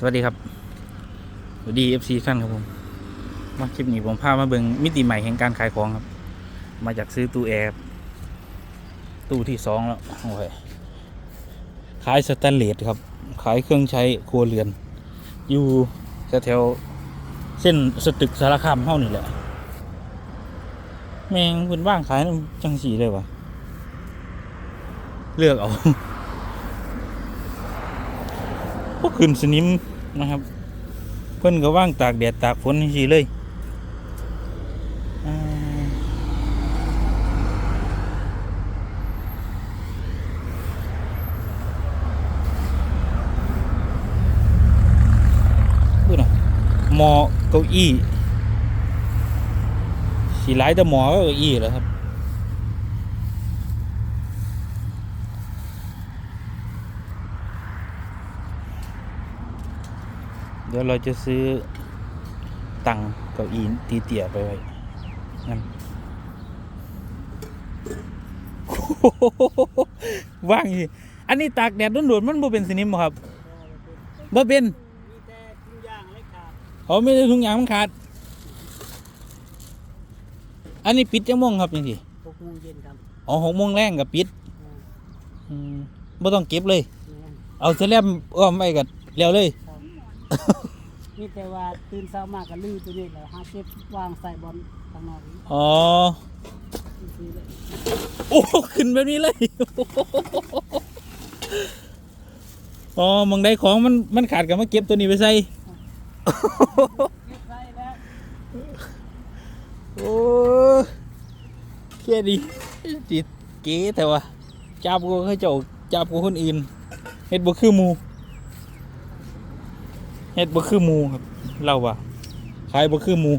สวัสดีครับ สวัสดีเอฟซีท่านครับผม มาคลิปนี้ผมพามาเบิงมิติใหม่แห่งการขายของครับ มาจากซื้อตู้แอร์ตู้ที่สองแล้วโอ้ยขายสแตนเลสครับ ขายเครื่องใช้ครัวเรือน อยู่แถวเส้นสตึกสารคามเท่านี่แหละ แมงเพิ่นว่างขายจังสีเลยวะเลือกเอาพวกขึ้นสนิม นะครับ เพิ่อนก็ว่างตากแดดตากฝนทีเลยอ่าพูดนะมอเก้าอี้สีหลายแต่หมอก็เก้าอี้แหล้วครับ ดี๋ยวเราจะซื้อตังเก้าอี้ตีเตี่ยไปไว้นั่นว่างอีอันนี้ตากแดดโดนๆมันบ่เป็นสนิมบ่ครับบ่เป็นมีแต่ทุกอย่างเลยขาดเขาไม่ได้ทุกอย่างมันขาด อันนี้ปิดจังโมงครับจังซี่หกโมงเย็นครับอ๋อหกโมงแรงกับปิดอ่าอืมบ่ต้องเก็บเลยแม่นเอาเสแลมอ้อมไว้กันแล้วเลยครับ มีแต่ว่าตื่นเช้ามากก็ลื้อตัวนี้แหละหาเก็บวางใส่บอลข้างนอกนี่อ๋อซื้อเลยโอ้ขึ้นแบบนี้เลยอ๋อมองได้ของมันมันขาดกับมาเก็บตัวนี้ไปใส่เก็บใส่แล้วโอ้เกียดีจิตเก๋แต่ว่าจับกูเขาเจ้าจับกูคนอื่นเฮ็ดบ่คือหมู เฮ็ดบ่คือหมูครับเราว่าขายบ่คือหมู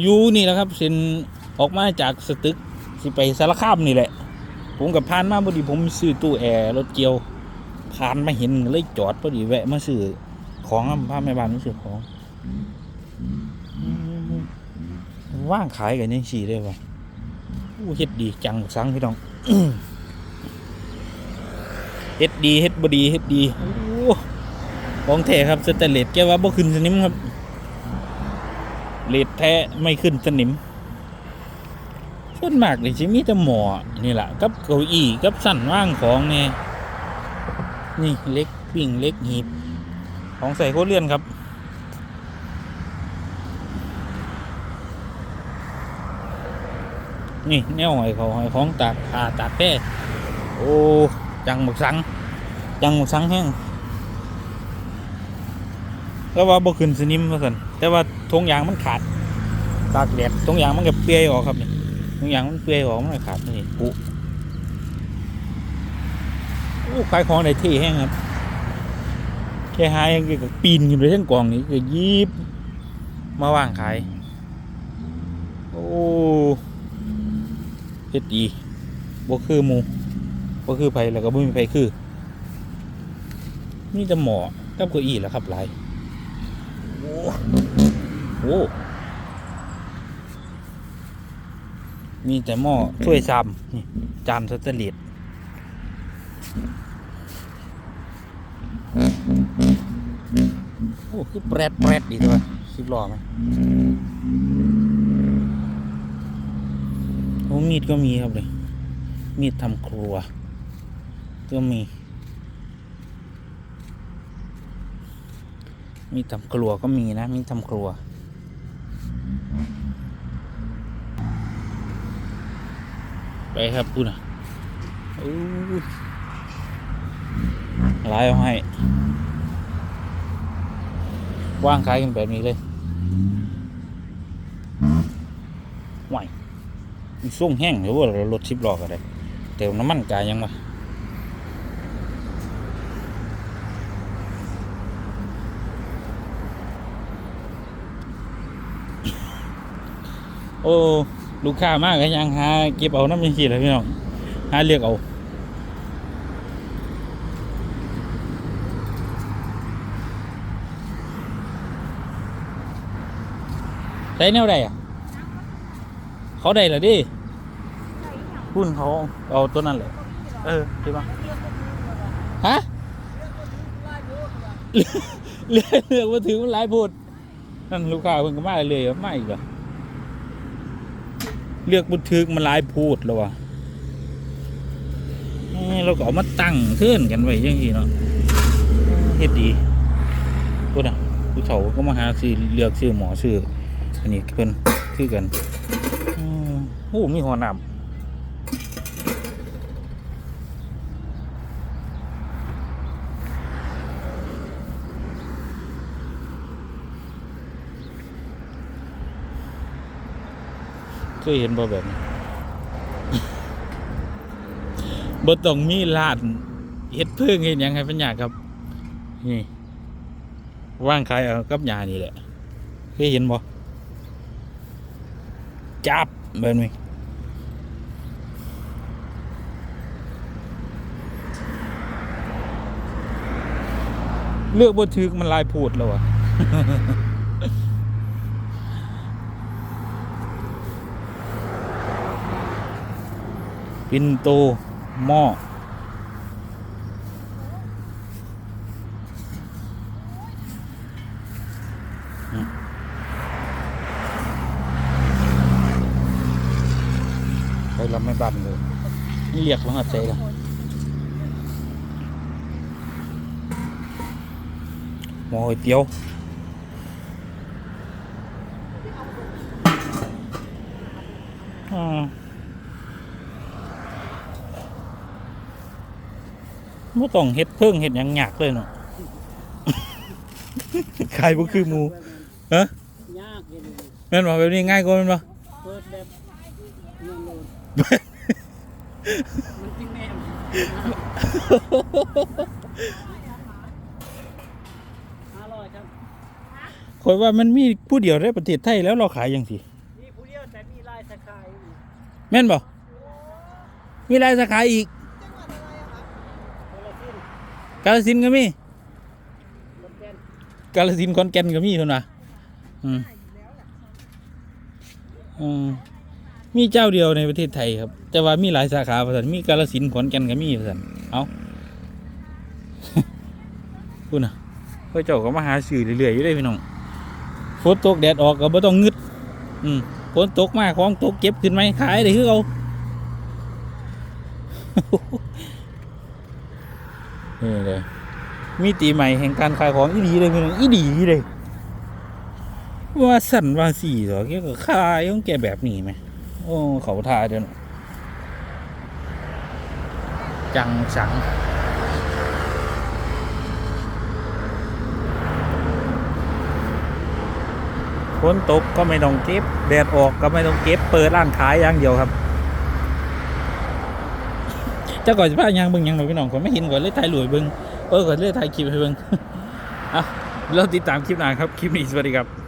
อยู่นี่แหละครับเส้นออกมาจากสตึกสิไปสารคามนี่แหละ ผมกับพานมาพอดีผมซื้อตู้แอร์รถเกียวผ่านมาเห็นเลยจอดพอดีแวะมาซื้อของครับพาแม่บ้านมาซื้อของว่างขายกันยังสี่ได้ปะอู้เฮ็ดดีจังสังพี่น้องเฮ็ดดีเฮ็ดบดีเฮ็ดดี ของแท้ครับสแตเลสแกว่าบ่ขึ้นสนิมครับเลดแท้ไม่ขึ้นสนิมส่วนมากเลยสิมีแต่หมอนี่แหละกับเก้าอี้กับสั่นว่างของเนี่ยนี่เล็กปิ่งเล็กหีบ ของใส่โคตรเลื่อนครับนี่แนวหอยเขาหอยของตากผ้าตากแพร่โอ้จังหมกสัง จังหมกสังแห้ง ก็ว่าบ่ขึ้นสนิมว่าซั่นแต่ว่าทงยางมันขาดตากแดดทงยางมันก็เปียออกครับนี่บางยางมันเปื่อยออกมันขาดนี่ปุโอ้ขายของได้ที่แห้งครับแค่หายังก็ปีนขึ้นไปทั้งกองนี้ก็ยิบมาว่างขายโอ้เฮ็ดดีบ่คือหมูบ่คือไผแล้วก็บ่มีไผคือมีแต่หมอกับเก้าอี้แหล้วครับหลาย โอ้โหมีแต่หม้อถ้วยซ้ำนี่จานสแตนเลสโอ้ คือแปรดแปรดดีตัวสิบล้อไหมโอ้มีดก็มีครับเลยมีดทำครัว ก็มี มีดทำครัวก็มีนะมีดทำครัว ไปครับพูดนะอู้ลายเอาให้ ว่างขายกันแบบนี้เลยไหวมันส่งแห้งหรือว่ารถชิปลอกอะไรเติมน้ำมันกายยังมา โอ้ลูกค้ามากก็ยังหาเก็บเอาน้ำยังสิเลยพี่น้องหาเลือกเอาใช้แนวใดอะ เขาได้เหรอดิหุ้นเขาเอาตัวนั้นเลยเออใช่ปะฮะเลือกเลือกว่าถือมันหลายโพดนั่นลูกค้าเพิ่นก็มาเลยว่าไม่อีกเหรอ เลือกบุทึกมันลายพูดแล้ววะเราก็เอามาตั้งเทื่อนกันไว้ยังทีเนาะเฮ็ดดีกูนะผู้เฒ่าก็มาหาซื้อเลือกซื้อหมอซื้ออันนี้เพิ่นคือกันอืมโอ้มีหัวหนาม เคยเห็นบ่แบบนี้บ่ต้องมีลาดเฮ็ดเพิ่งเฮ็ดหยังให้ป็นยาครับ นี่ว่างขายเอากับยานี่แหละเคยเห็นบ่จับแบบนี้เลือกบ่ถึกมันลายพูดแล้วอะ ปินโตหม้อไปเราไม่บันเลยนี่เรียกว่าหัดใจละหม้อก๋วยเตี๋ยวอ่า ไม่ต้องเฮ็ดเพิ่งเฮ็ดหยังยากเลยเนาะ ขายบ่คือหมูฮะยากเลยแม่นบ่แบบนี้ง่ายกว่าแม่นบ่ เปิดแบบเงินโลดมันจริงแม่ห้าร้อยครับข่อยว่ามันมีผู้เดียวในประเทศไทยแล้วเราขายจังซี่มีผู้เดียวแต่มีลายสกายอยู่แม่นบ่มีหลายสาขาอีกคนละสิ้น กาฬสินก็มีกาฬสินธุ์ขอนแกนก็มีเพิ่นว่าอืมอืมมีเจ้าเดียวในประเทศไทยครับ แต่ว่ามีหลายสาขาว่าซั่นมีกาฬสินธุ์ขอนแก่นก็มีว่าซั่นเอ้าพูดน่ะเฮ้ยเจ้าก็มาหาซื้อเรื่อยๆอยู่เด้พี่น้องฝนตกแดดออกก็บ่ต้องงึด อืมฝนตกมากของตกเก็บขึ้นไหมขายได้คือเอา นี่เลยมีตีใหม่แห่งการขายของอีดีเลยพี่น้องอีดีเลยว่าสั่นว่าสี่หรอแกก็ขายของแกแบบนี้ไหมโอ้เขาทาเดี๋ยวนจังสังฝนตกก็ไม่ต้องเก็บ แดดออกก็ไม่ต้องเก็บ เปิดร้านขายอย่างเดียวครับ เจ้าก่อนจะพายางเบิ่งยังหน่อยพี่น้องคนไม่เห็นก่อนเลยถ่ายหลวยเบิ่งเออก่อนเลยถ่ายคลิปให้เบิ่งอะเราติดตามคลิปหน้าครับ คลิปนี้สวัสดีครับ